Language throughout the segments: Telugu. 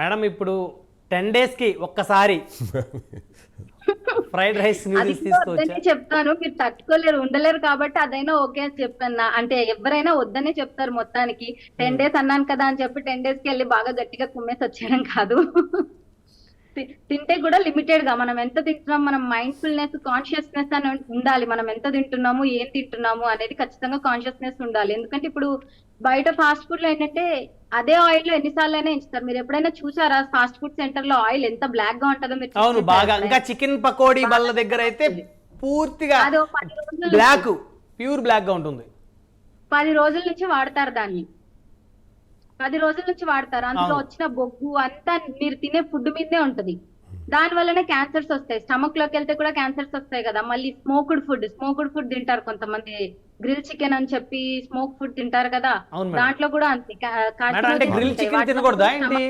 మేడం ఇప్పుడు టెన్ డేస్కి ఒక్కసారి ఫ్రైడ్ రైస్ చెప్తాను. మీరు తట్టుకోలేరు ఉండలేరు కాబట్టి అదైనా ఓకే అని చెప్పాను అంటే ఎవరైనా వద్దనే చెప్తారు మొత్తానికి. టెన్ డేస్ అన్నాను కదా అని చెప్పి టెన్ డేస్కి వెళ్ళి బాగా గట్టిగా కుమ్మేసి వచ్చేయడం కాదు. తింటే కూడా లిమిటెడ్గా మనం ఎంత తింటున్నాం మనం మైండ్ఫుల్నెస్ కాన్షియస్నెస్ అని ఉండాలి. మనం ఎంత తింటున్నాము ఏం తింటున్నాము అనేది ఖచ్చితంగా కాన్షియస్నెస్ ఉండాలి. ఎందుకంటే ఇప్పుడు బయట ఫాస్ట్ ఫుడ్లో ఏంటంటే అదే ఆయిల్లో ఎన్నిసార్లు అయినా ఎంచుతారు. మీరు ఎప్పుడైనా చూసారా ఫాస్ట్ ఫుడ్ సెంటర్లో ఆయిల్ ఎంత బ్లాక్గా ఉంటుందో మీరు అవును బాగా? ఇంకా చికెన్ పకోడీ బల్ల దగ్గర అయితే పూర్తిగా బ్లాక్ ప్యూర్ బ్లాక్గా ఉంటుంది. పది రోజుల నుంచి వాడతారు దాన్ని. పది రోజుల నుంచి వాడతారు. అందులో. వచ్చిన బొగ్గు అంతా మీరు తినే ఫుడ్ మీదే ఉంటది. దాని వల్లనే క్యాన్సర్స్ వస్తాయి. స్టమక్లోకి వెళ్తే కూడా క్యాన్సర్స్ వస్తాయి కదా. మళ్ళీ స్మోక్డ్ ఫుడ్ స్మోక్డ్ ఫుడ్ తింటారు కొంతమంది. గ్రిల్ చికెన్ అని చెప్పి స్మోక్ ఫుడ్ తింటారు కదా. దాంట్లో కూడా అంతే?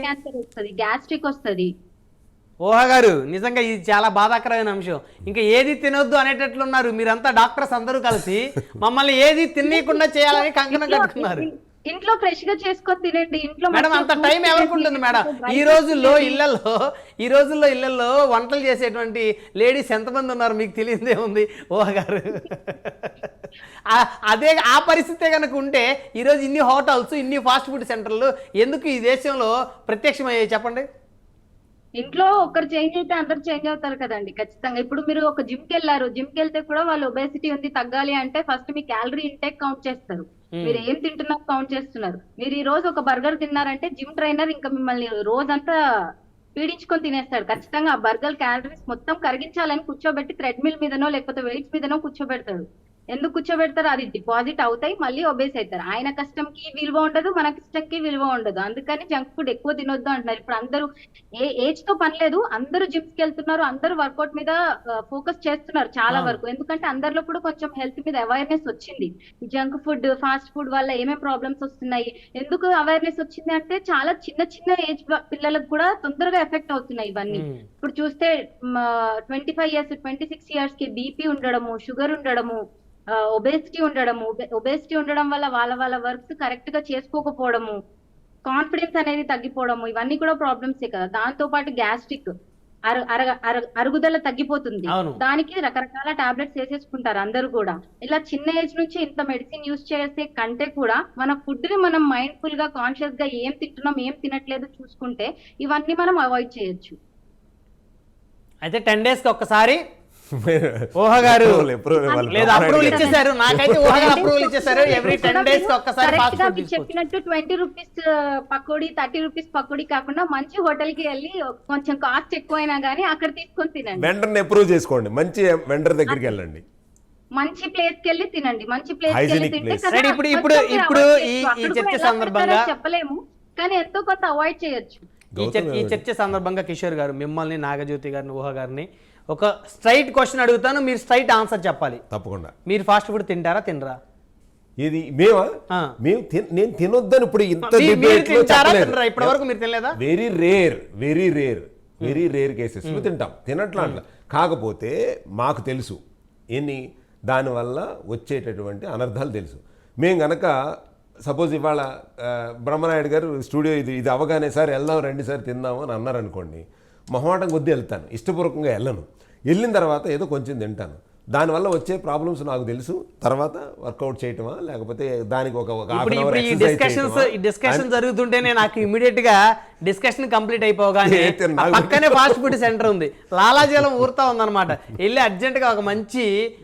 క్యాన్సర్ వస్తుంది. గ్యాస్ట్రిక్ వస్తుంది. ఓహా గారు నిజంగా ఇది చాలా బాధాకరమైన అంశం. ఇంకా ఏది తినొద్దు అనేటట్లున్నారు. మీరంతా డాక్టర్స్ అందరూ కలిసి మమ్మల్ని ఏది తినకుండా చేయాలని కంకణం కట్టుకున్నారు. ఇంట్లో ఫ్రెష్గా చేసుకొని తినండి ఇంట్లో మేడం అంత టైం ఎవరికి మేడం ఈ రోజుల్లో. ఇళ్ళలో ఈ రోజుల్లో ఇళ్ళలో వంటలు చేసేటువంటి లేడీస్ ఎంతమంది ఉన్నారు మీకు తెలియదే ఉంది ఓహ గారు అదే ఆ పరిస్థితే కనుక ఉంటే ఈరోజు ఇన్ని హోటల్స్ ఇన్ని ఫాస్ట్ ఫుడ్ సెంటర్లు ఎందుకు ఈ దేశంలో ప్రత్యక్షమయ్యాయి చెప్పండి ఇంట్లో ఒకరు చేంజ్ అయితే అందరు చేంజ్ అవుతారు కదండి ఖచ్చితంగా ఇప్పుడు మీరు ఒక జిమ్కి వెళ్ళారు జిమ్కి వెళ్తే కూడా వాళ్ళు ఒబేసిటీ ఉంది తగ్గాలి అంటే ఫస్ట్ మీ క్యాలరీ ఇంటేక్ కౌంట్ చేస్తారు. మీరు ఏం తింటున్నారు కౌంట్ చేస్తున్నారు. మీరు ఈ రోజు ఒక బర్గర్ తిన్నారంటే జిమ్ ట్రైనర్ ఇంకా మిమ్మల్ని రోజంతా పీడించుకొని తినేస్తాడు. ఖచ్చితంగా ఆ బర్గర్ క్యాలరీస్ మొత్తం కరిగించాలని కూర్చోబెట్టి థ్రెడ్మిల్ మీదనో లేకపోతే వెయిట్స్ మీదనో కూర్చోబెడతాడు. ఎందుకు కూర్చోబెడతారు? అది డిపాజిట్ అవుతాయి మళ్ళీ ఒబేస్ అవుతారు ఆయన కష్టంకి విలువ ఉండదు మన కష్టంకి విలువ ఉండదు. అందుకని జంక్ ఫుడ్ ఎక్కువ తినొద్దు అంటున్నారు. ఇప్పుడు అందరూ ఏ ఏజ్తో పని లేదు అందరూ జిమ్స్కి వెళ్తున్నారు అందరూ వర్కౌట్ మీద ఫోకస్ చేస్తున్నారు చాలా. వరకు. ఎందుకంటే అందరిలో కూడా కొంచెం హెల్త్ మీద అవేర్నెస్ వచ్చింది. జంక్ ఫుడ్ ఫాస్ట్ ఫుడ్ వల్ల ఏమేమి ప్రాబ్లమ్స్ వస్తున్నాయి? ఎందుకు అవేర్నెస్ వచ్చింది అంటే చాలా చిన్న చిన్న ఏజ్ పిల్లలకు కూడా తొందరగా ఎఫెక్ట్ అవుతున్నాయి ఇవన్నీ. ఇప్పుడు చూస్తే twenty five years twenty six ఇయర్స్కి బీపీ ఉండడము షుగర్ ఉండడము ఒబేసిటీ ఉండడము. ఒబేసిటీ ఉండడం వల్ల వాళ్ళ వాళ్ళ వర్క్స్ కరెక్ట్గా చేసుకోకపోవడము. కాన్ఫిడెన్స్ అనేది తగ్గిపోవడము. ఇవన్నీ కూడా ప్రాబ్లమ్సే కదా. దాంతో పాటు గ్యాస్ట్రిక్ అరుగుదల తగ్గిపోతుంది. దానికి రకరకాల టాబ్లెట్స్ వేసేసుకుంటారు అందరూ కూడా. ఇలా చిన్న ఏజ్ నుంచి ఇంత మెడిసిన్ యూజ్ చేసే కంటే కూడా మన ఫుడ్ని మనం మైండ్ఫుల్గా కాన్షియస్గా ఏం తింటున్నాం ఏం తినట్లేదు చూసుకుంటే ఇవన్నీ మనం అవాయిడ్ చేయొచ్చు. అయితే టెన్ డేస్కి ఒక్కసారి ఊహ గారు. లేదు అప్రూవల్. ఇచ్చేసారు నాకైతే ఊహ గారు అప్రూవల్ ఇచ్చేసారు ఎవ్రీ టెన్ డేస్కి ఒక్కసారి ఫాస్ట్ ఫుడ్ చెప్పినట్టు twenty rupees pakodi thirty rupees pakodi కాకుండా మంచి హోటల్కి వెళ్ళి కొంచెం కాస్ట్ ఎక్కువైనా గానీ అక్కడ తీసుకొని తినండి. వెండర్ని అప్రూవ్ చేసుకోండి. మంచి వెండర్ దగ్గరికి వెళ్ళండి. మంచి ప్లేస్కి వెళ్ళి తినండి. మంచి ప్లేస్కి వెళ్ళి తింటే ఇప్పుడు- ఇప్పుడు- ఇప్పుడు ఈ- చర్చ సందర్భంగా- చెప్పలేము కానీ ఎంతో కొంత అవాయిడ్ చేయొచ్చు. ఈ చర్చ ఈ చర్చ సందర్భంగా కిషోర్ గారు మిమ్మల్ని నాగజ్యోతి గారిని ఊహ గారిని ఒక స్ట్రైట్ క్వశ్చన్ అడుగుతాను మీరు స్ట్రైట్ ఆన్సర్ చెప్పాలి. తప్పకుండా. మీరు ఫాస్ట్ ఫుడ్ తింటారా తినరా? ఇది మేమా. మేము నేను తినొద్దని ఇప్పుడు ఇంత ఇప్పటి వరకు మీరు తినలేదా? Very rare very rare very rare cases తింటాం. తినట్లా అంట కాకపోతే మాకు తెలుసు. ఎన్ని? దానివల్ల వచ్చేటటువంటి అనర్థాలు తెలుసు. మేము గనక సపోజ్ ఇవాళ బ్రహ్మనాయుడు గారు స్టూడియో ఇది ఇది అవగానే సార్ వెళ్దాం రండి సార్ తిందాము అని అన్నారనుకోండి మొహమాటం కొద్దీ వెళ్తాను ఇష్టపూర్వకంగా వెళ్ళను. వెళ్ళిన తర్వాత ఏదో కొంచెం తింటాను. దానివల్ల వచ్చే ప్రాబ్లమ్స్ నాకు తెలుసు. తర్వాత వర్కౌట్ చేయటమా లేకపోతే దానికి ఒక డిస్కషన్స్ డిస్కషన్ జరుగుతుంటేనే నాకు ఇమీడియట్గా డిస్కషన్ కంప్లీట్ అయిపోగానే పక్కనే ఫాస్ట్ ఫుడ్ సెంటర్ ఉంది. లాలాజలం ఊరుతా ఉందన్నమాట. వెళ్ళి అర్జెంట్గా ఒక మంచి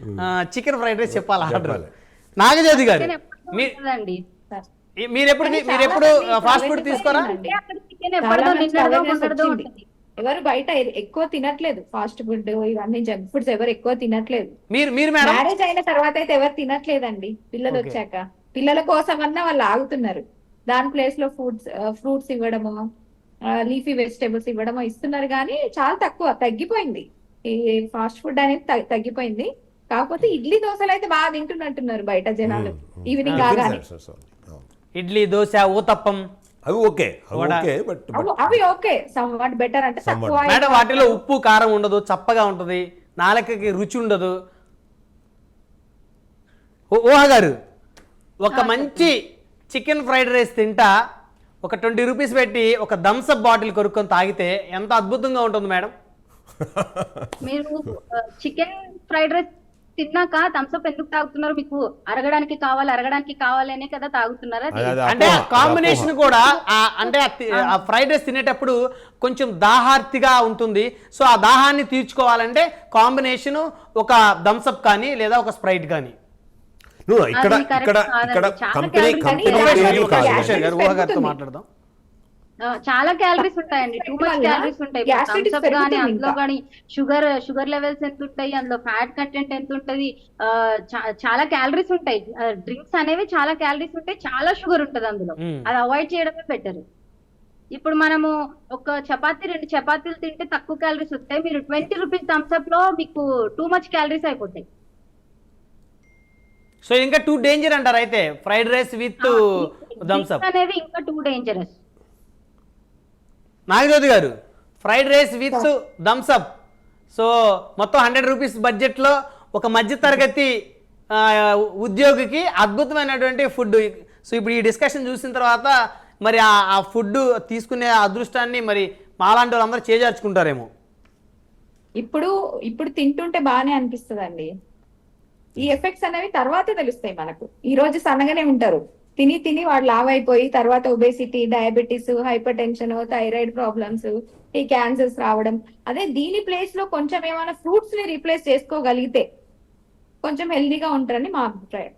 చికెన్ ఫ్రైడ్ రైస్ చెప్పాలి ఆర్డర్. నాగజ్యోతి గారు చికెన్ ఎప్పుడు మీ- ఉంటుందండి ఈ- మీరు ఎప్పుడు మీరు ఎప్పుడు ఫాస్ట్ ఫుడ్ తీసుకోరా? ఎవరు బయట ఎక్కువ తినట్లేదు. ఫాస్ట్ ఫుడ్ ఇవన్నీ జంక్ ఫుడ్స్ ఎవరు ఎక్కువ తినట్లేదు. మీరు మీరు మ్యారేజ్ అయిన తర్వాత అయితే ఎవరు తినట్లేదండి. పిల్లలు. వచ్చాక. పిల్లల కోసం అన్నా వాళ్ళు ఆగుతున్నారు. దాని ప్లేస్లో ఫుడ్స్ ఫ్రూట్స్ ఇవ్వడము లీఫీ వెజిటేబుల్స్ ఇవ్వడము ఇస్తున్నారు కానీ చాలా తక్కువ తగ్గిపోయింది. ఈ ఫాస్ట్ ఫుడ్ అనేది తగ్- తగ్గిపోయింది. కాకపోతే ఇడ్లీ దోశలు అయితే బాగా తింటున్నట్టున్నారు బయట జనాలు. ఈవినింగ్ కాగానే. Sorry, sorry. అవును. ఇడ్లీ దోశ ఊతప్పం. అవి ఓకే. ఓకే బట్ అవి ఓకే. సమ్ వాట్ బెటర్ అంటే మేడం వాటిలో ఉప్పు కారం ఉండదు చప్పగా ఉంటుంది నాలుకకి రుచి ఉండదు. ఊహ గారు ఒక మంచి చికెన్ ఫ్రైడ్ రైస్ తింటా ఒక ట్వంటీ రూపీస్ పెట్టి ఒక థమ్స్అప్ బాటిల్ కొనుక్కొని తాగితే ఎంత అద్భుతంగా ఉంటుంది మేడం? మీరు చికెన్ ఫ్రైడ్ రైస్ తిన్నాక థమ్స్అప్ ఎందుకు తాగుతున్నారు మీకు అరగడానికి కావాలి అరగడానికి కావాలి అనే కదా తాగుతున్నారా అంటే కాంబినేషన్. కూడా ఆ- అంటే ఆ ఫ్రైడ్ రైస్ తినేటప్పుడు కొంచెం దాహార్తిగా ఉంటుంది సో ఆ దాహాన్ని తీర్చుకోవాలంటే కాంబినేషన్ ఒక థమ్స్అప్ కానీ లేదా ఒక స్ప్రైట్ కానీ ఇక్కడ ఇక్కడ. ఇక్కడ చాలా కంపెనీ కంపెనీ. మాట్లాడదాం చాలా క్యాలరీస్ ఉంటాయండి. టూ మచ్ క్యాలరీస్ ఉంటాయి. కానీ అందులో. కానీ షుగర్ షుగర్ లెవెల్స్ ఎంత ఉంటాయి అందులో ఫ్యాట్ కంటెంట్ ఎంత ఉంటది చాలా క్యాలరీస్ ఉంటాయి. డ్రింక్స్ అనేవి చాలా క్యాలరీస్ ఉంటాయి చాలా షుగర్ ఉంటది అందులో. మ్మ్. అది అవాయిడ్ చేయడమే బెటర్ ఇప్పుడు మనము ఒక చపాతీ రెండు చపాతీలు తింటే తక్కువ క్యాలరీస్ వస్తాయి. మీరు ట్వంటీ రూపీస్ థమ్స్అప్లో మీకు టూ మచ్ క్యాలరీస్ అయిపోతాయి. సో ఇంకా టూ డేంజర్ అంటారు అయితే. ఫ్రైడ్ రైస్ విత్ థమ్స్అప్ అనేవి ఇంకా too dangerous Nagajyothi garu fried rice with Thums Up so మొత్తం హండ్రెడ్ రూపీస్ బడ్జెట్లో ఒక మధ్యతరగతి ఉద్యోగికి అద్భుతమైనటువంటి ఫుడ్. సో ఇప్పుడు ఈ డిస్కషన్ చూసిన తర్వాత మరి ఆ ఫుడ్ తీసుకునే అదృష్టాన్ని మరి మాలాంటి వాళ్ళందరూ చేజార్చుకుంటారేమో. ఇప్పుడు ఇప్పుడు తింటుంటే బాగానే అనిపిస్తుందండి. ఈ ఎఫెక్ట్స్ అనేవి తర్వాతే తెలుస్తాయి మనకు. ఈ రోజు సన్నగానే ఉంటారు. తిని తిని వాడు లావ్ అయిపోయి తర్వాత obesity diabetes hypertension thyroid problems ఈ క్యాన్సర్స్ రావడం. అదే దీని ప్లేస్లో కొంచెం ఏమైనా ఫ్రూట్స్ని రీప్లేస్ చేసుకోగలిగితే కొంచెం హెల్దీగా ఉంటారని మా అభిప్రాయం.